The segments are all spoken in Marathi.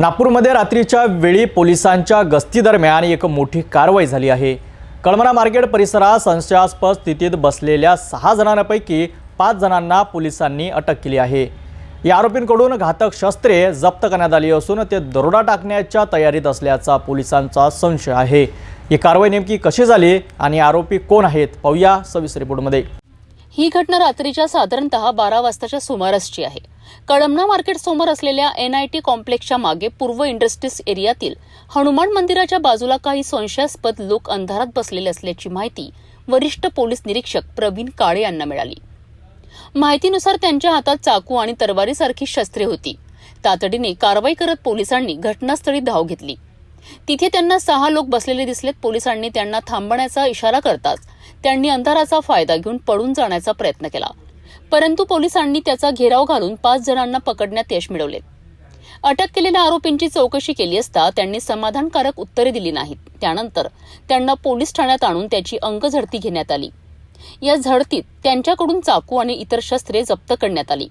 नागपूरमध्ये रात्रीच्या वेळी पोलिसांच्या गस्तीदरम्यान एक मोठी कारवाई झाली आहे. कळमना मार्केट परिसरात संशयास्पद स्थितीत बसलेल्या सहा जणांपैकी पाच जणांना पोलिसांनी अटक केली आहे. या आरोपींकडून घातक शस्त्रे जप्त करण्यात आली असून ते दरोडा टाकण्याच्या तयारीत असल्याचा पोलिसांचा संशय आहे. ही कारवाई नेमकी कशी झाली आणि आरोपी कोण आहेत? पाहूया सविस्तर रिपोर्टमध्ये. ही घटना रात्रीच्या साधारणतः बारा वाजताच्या सुमारासची आहे. कळमना मार्केट समोर असलेल्या एनआयटी कॉम्प्लेक्सच्या मागे पूर्व इंडस्ट्रीज एरियातील हनुमान मंदिराच्या बाजूला काही संशयास्पद लोक अंधारात बसलेले असल्याची माहिती वरिष्ठ पोलीस निरीक्षक प्रवीण काळे यांना मिळाली. माहितीनुसार त्यांच्या हातात चाकू आणि तरवारीसारखी शस्त्रे होती. तातडीने कारवाई करत पोलिसांनी घटनास्थळी धाव घेतली. तिथे त्यांना सहा लोक बसलेले दिसलेत. पोलिसांनी त्यांना थांबण्याचा इशारा करताच त्यांनी अंधाराचा फायदा घेऊन पळून जाण्याचा प्रयत्न केला. परंतु पोलिसांनी त्याचा घेराव घालून पाच जणांना पकडण्यात यश मिळवले. अटक केलेल्या आरोपींची चौकशी केली असता त्यांनी समाधानकारक उत्तरे दिली नाहीत. त्यानंतर त्यांना पोलीस ठाण्यात आणून त्याची अंगझडती घेण्यात आली. या झडतीत त्यांच्याकडून चाकू आणि इतर शस्त्रे जप्त करण्यात आली.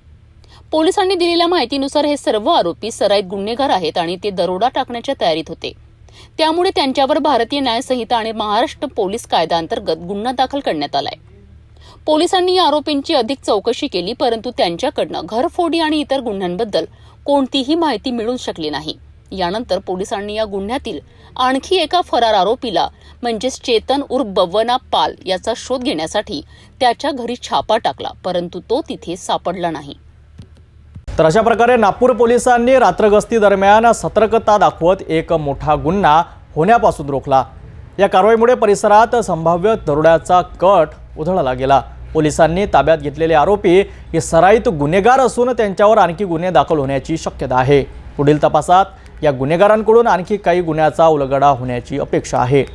पोलिसांनी दिलेल्या माहितीनुसार हे सर्व आरोपी सराईत गुन्हेगार आहेत आणि ते दरोडा टाकण्याच्या तयारीत होते. त्यामुळे त्यांच्यावर भारतीय न्यायसंहिता आणि महाराष्ट्र पोलीस कायद्याअंतर्गत गुन्हा दाखल करण्यात आलाय. पोलिसांनी या आरोपींची अधिक चौकशी केली परंतु त्यांच्याकडनं घरफोडी आणि इतर गुन्ह्यांबद्दल कोणतीही माहिती मिळू शकली नाही. यानंतर पोलिसांनी या गुन्ह्यातील आणखी एका फरार आरोपीला म्हणजेच चेतन उर्फ बव्वना पाल याचा शोध घेण्यासाठी त्याच्या घरी छापा टाकला परंतु तो तिथे सापडला नाही. तर अशा प्रकारे नागपूर पोलिसांनी रात्रगस्ती दरम्यान सतर्कता दाखवत एक मोठा गुन्हा होण्यापासून रोखला. या कारवाईमुळे परिसरात संभाव्य दरोड्याचा कट उधळला गेला. पोलिसांनी ताब्यात घेतलेले आरोपी हे सराईत गुन्हेगार असून त्यांच्यावर आणखी गुन्हे दाखल होण्याची शक्यता आहे. पुढील तपासात या गुन्हेगारांकडून आणखी काही गुन्ह्याचा उलगडा होण्याची अपेक्षा आहे.